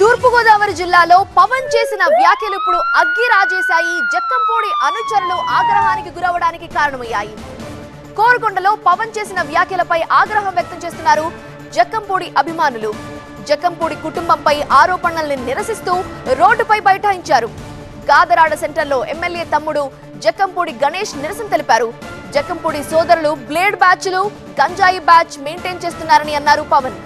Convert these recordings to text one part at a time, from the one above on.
తూర్పుగోదావరి జిల్లాలో పవన్ చేసిన వ్యాఖ్యలు ఇప్పుడు అగ్గి రాజేశాయి. జక్కంపూడి అనుచరులు ఆగ్రహానికి గురవడానికి కారణమయ్యాయి. కోరుకొండలో పవన్ చేసిన వ్యాఖ్యలపై ఆగ్రహం వ్యక్తం చేస్తున్నారు జక్కంపూడి అభిమానులు. జక్కంపూడి కుటుంబంపై ఆరోపణల్ని నిరసిస్తూ రోడ్డుపై బైఠాయించారు. గాదరాడ సెంటర్లో ఎమ్మెల్యే తమ్ముడు జక్కంపూడి గణేష్ నిరసన తెలిపారు. జక్కంపూడి సోదరులు బ్లేడ్ బ్యాచ్లు గంజాయి బ్యాచ్ మెయింటైన్ చేస్తున్నారని అన్నారు పవన్.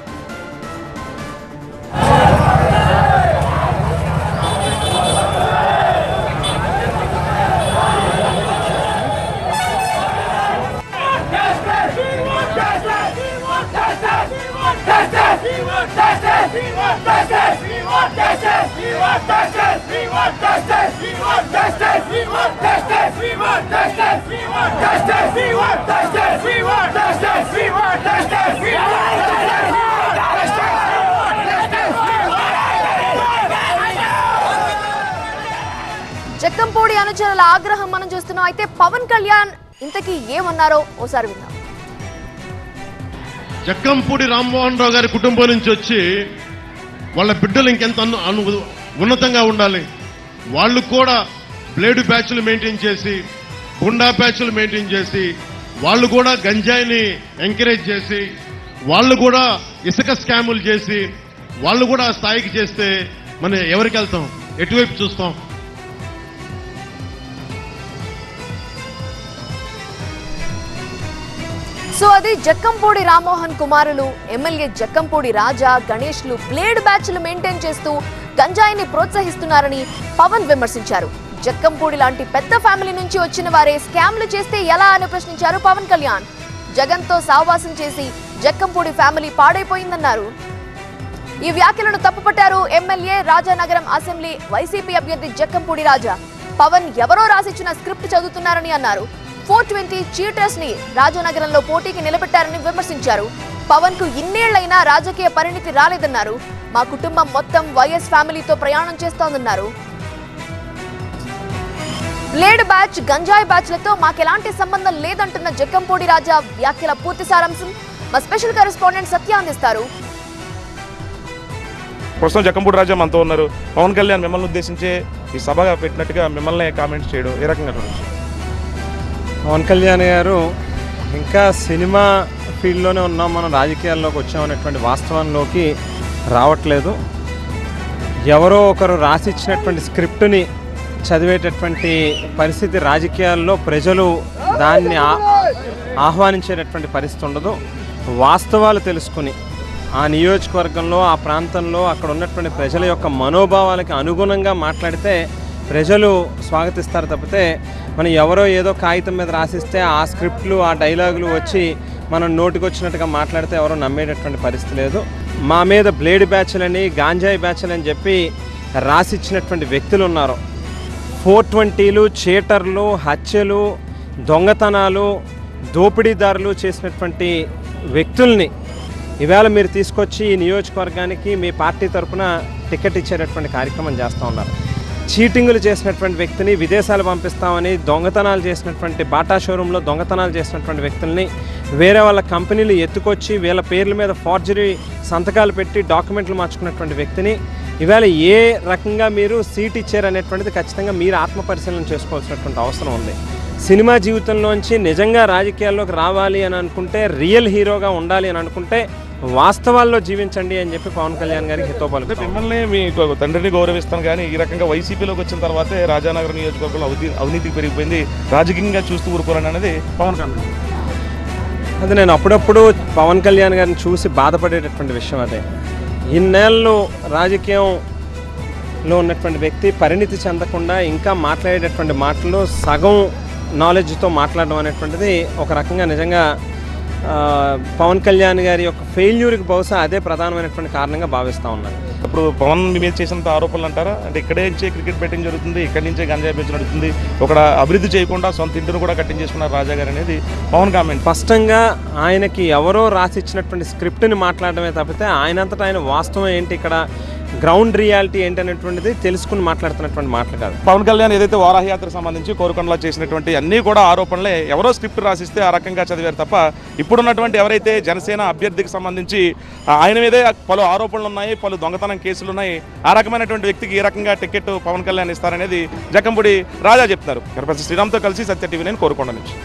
జక్కంపూడి అనుచరుల ఆగ్రహం మనం చూస్తున్నాం. అయితే పవన్ కళ్యాణ్ ఇంతకీ ఏమన్నారో? ఓసారి విన్నాం జగ్గంపూడి రామ్మోహన్ రావు గారి కుటుంబం నుంచి వచ్చి వాళ్ళ బిడ్డలు ఇంకెంత అను అను ఉన్నతంగా ఉండాలి. వాళ్ళు కూడా బ్లేడ్ బ్యాచ్లు మెయింటైన్ చేసి గుండా బ్యాచ్లు మెయింటైన్ చేసి వాళ్ళు కూడా గంజాయిని ఎంకరేజ్ చేసి వాళ్ళు కూడా ఇసుక స్కాములు చేసి వాళ్ళు కూడా ఆ స్థాయికి చేస్తే మనం ఎవరికి వెళ్తాం? ఎటువైపు చూస్తాం? సో అది జక్కంపూడి రామ్మోహన్ కుమారులు ఎమ్మెల్యే జక్కంపూడి రాజా గణేష్లు బ్లేడ్ బ్యాచ్లు మెయింటైన్ చేస్తూ గంజాయిని ప్రోత్సహిస్తున్నారని పవన్ విమర్శించారు. జక్కంపూడి లాంటి పెద్ద ఫ్యామిలీ నుంచి వచ్చిన వారే స్కామ్లు చేస్తే ఎలా అని ప్రశ్నించారు పవన్ కళ్యాణ్. జగన్తో సావాసం చేసి జక్కంపూడి ఫ్యామిలీ పాడైపోయిందన్నారు. ఈ వ్యాఖ్యలను తప్పుపట్టారు ఎమ్మెల్యే రాజానగరం అసెంబ్లీ వైసీపీ అభ్యర్థి జక్కంపూడి రాజా. పవన్ ఎవరో రాసిచ్చిన స్క్రిప్ట్ చదువుతున్నారని అన్నారు. ఫోర్ ట్వంటీ చీటర్స్ని రాజానగరంలో పోటీకి నిలబెట్టారని విమర్శించారు. పవన్కు ఇన్నేళ్ళైనా రాజకీయ పరిణితి రాలేదన్నారు. మా కుటుంబం మొత్తం వైఎస్ ఫ్యామిలీతో ప్రయాణం చేస్తోందన్నారు. బ్లేడ్ బ్యాచ్ గంజాయి బ్యాచ్లతో మాకెలాంటి సంబంధం లేదంటున్న జక్కంపూడి రాజా వ్యాఖ్యల పూర్తి సారాంశం మా స్పెషల్ కరెస్పాండెంట్ సత్య అందిస్తారు. ప్రస్తుతం జక్కంపూడి రాజా మనతో ఉన్నారు. పవన్ కళ్యాణ్ మిమ్మల్ని ఉద్దేశించి ఈ సభగా పెట్టినట్టుగా మిమ్మల్ని కామెంట్స్ చేయడం ఏ రకంగా పవన్ కళ్యాణ్ గారు ఇంకా సినిమా ఫీల్డ్లోనే ఉన్నాం మనం రాజకీయాల్లోకి వచ్చామనేటువంటి వాస్తవంలోకి రావట్లేదు. ఎవరో ఒకరు రాసిచ్చినటువంటి స్క్రిప్ట్ని చదివేటటువంటి పరిస్థితి రాజకీయాల్లో ప్రజలు దాన్ని ఆహ్వానించేటటువంటి పరిస్థితి ఉండదు. వాస్తవాలు తెలుసుకుని ఆ నియోజకవర్గంలో ఆ ప్రాంతంలో అక్కడ ఉన్నటువంటి ప్రజల యొక్క మనోభావాలకి అనుగుణంగా మాట్లాడితే ప్రజలు స్వాగతిస్తారు తప్పితే మనం ఎవరో ఏదో కాగితం మీద రాసిస్తే ఆ స్క్రిప్ట్లు ఆ డైలాగులు వచ్చి మనం నోటికొచ్చినట్టుగా మాట్లాడితే ఎవరో నమ్మేటటువంటి పరిస్థితి లేదు. మా మీద బ్లేడ్ బ్యాచ్లని గాంజాయి బ్యాచ్లని చెప్పి రాసిచ్చినటువంటి వ్యక్తులు ఉన్నారు. ఫోర్ ట్వంటీలు చేటర్లు హత్యలు దొంగతనాలు దోపిడీదారులు చేసినటువంటి వ్యక్తుల్ని ఇవాళ మీరు తీసుకొచ్చి ఈ నియోజకవర్గానికి మీ పార్టీ తరపున టికెట్ ఇచ్చేటటువంటి కార్యక్రమం చేస్తూ ఉన్నారు. చీటింగులు చేసినటువంటి వ్యక్తిని విదేశాలు పంపిస్తామని దొంగతనాలు చేసినటువంటి బాటా షోరూంలో దొంగతనాలు చేసినటువంటి వ్యక్తుల్ని వేరే వాళ్ళ కంపెనీలు ఎత్తుకొచ్చి వీళ్ళ పేర్ల మీద ఫార్జరీ సంతకాలు పెట్టి డాక్యుమెంట్లు మార్చుకున్నటువంటి వ్యక్తిని ఇవాళ ఏ రకంగా మీరు సీట్ ఇచ్చారనేటువంటిది ఖచ్చితంగా మీరు ఆత్మ పరిశీలన చేసుకోవాల్సినటువంటి అవసరం ఉంది. సినిమా జీవితంలోంచి నిజంగా రాజకీయాల్లోకి రావాలి అని అనుకుంటే రియల్ హీరోగా ఉండాలి అని అనుకుంటే వాస్తవాల్లో జీవించండి అని చెప్పి పవన్ కళ్యాణ్ గారికి హితో అంటే పలుకుతాం మిమ్మల్ని మీ తండ్రిని గౌరవిస్తాను కానీ ఈ రకంగా వైసీపీలోకి వచ్చిన తర్వాతే రాజానగరం నియోజకవర్గంలో అవినీతి పెరిగిపోయింది. రాజకీయంగా చూస్తూ ఊరుకోరని అనేది పవన్ కళ్యాణ్ అది నేను అప్పుడప్పుడు పవన్ కళ్యాణ్ గారిని చూసి బాధపడేటటువంటి విషయం అదే. ఇన్నేళ్ళు రాజకీయంలో ఉన్నటువంటి వ్యక్తి పరిణితి చెందకుండా ఇంకా మాట్లాడేటటువంటి మాటలు సగం నాలెడ్జ్తో మాట్లాడడం అనేటువంటిది ఒక రకంగా నిజంగా పవన్ కళ్యాణ్ గారి యొక్క ఫెయిల్యూర్కి బహుశా అదే ప్రధానమైనటువంటి కారణంగా భావిస్తూ ఉన్నాను. ఇప్పుడు పవన్ మీద చేసినంత ఆరోపణలు అంటారా? అంటే ఇక్కడే నుంచే క్రికెట్ బెట్టింగ్ జరుగుతుంది ఇక్కడి నుంచే గంజాయి బెచ్ నడుస్తుంది ఒక అభివృద్ధి చేయకుండా సొంత ఇంటిని కూడా కట్టించేసుకున్నారు రాజా గారు అనేది పవన్ కామెంట్. స్పష్టంగా ఆయనకి ఎవరో రాసిచ్చినటువంటి స్క్రిప్ట్ని మాట్లాడడమే తప్పితే ఆయనంతటా ఆయన వాస్తవం ఏంటి ఇక్కడ? గ్రౌండ్ రియాలిటీ ఏంటనేటువంటిది తెలుసుకుని మాట్లాడుతున్నటువంటి మాటలు కాదు. పవన్ కళ్యాణ్ ఏదైతే వారాహయాత్ర సంబంధించి కోరుకొండలో చేసినటువంటి అన్నీ కూడా ఆరోపణలే ఎవరో స్క్రిప్ట్ రాసిస్తే ఆ రకంగా చదివారు తప్ప ఇప్పుడున్నటువంటి ఎవరైతే జనసేన అభ్యర్థికి సంబంధించి ఆయన మీదే పలు ఆరోపణలు ఉన్నాయి పలు దొంగతనం కేసులు ఉన్నాయి ఆ రకమైనటువంటి వ్యక్తికి ఈ రకంగా టికెట్ పవన్ కళ్యాణ్ ఇస్తారనేది జకంపుడి రాజా చెప్తున్నారు. గణపతి శ్రీరామ్తో కలిసి సత్య టీవీ నేను కోరుకొండ నుంచి.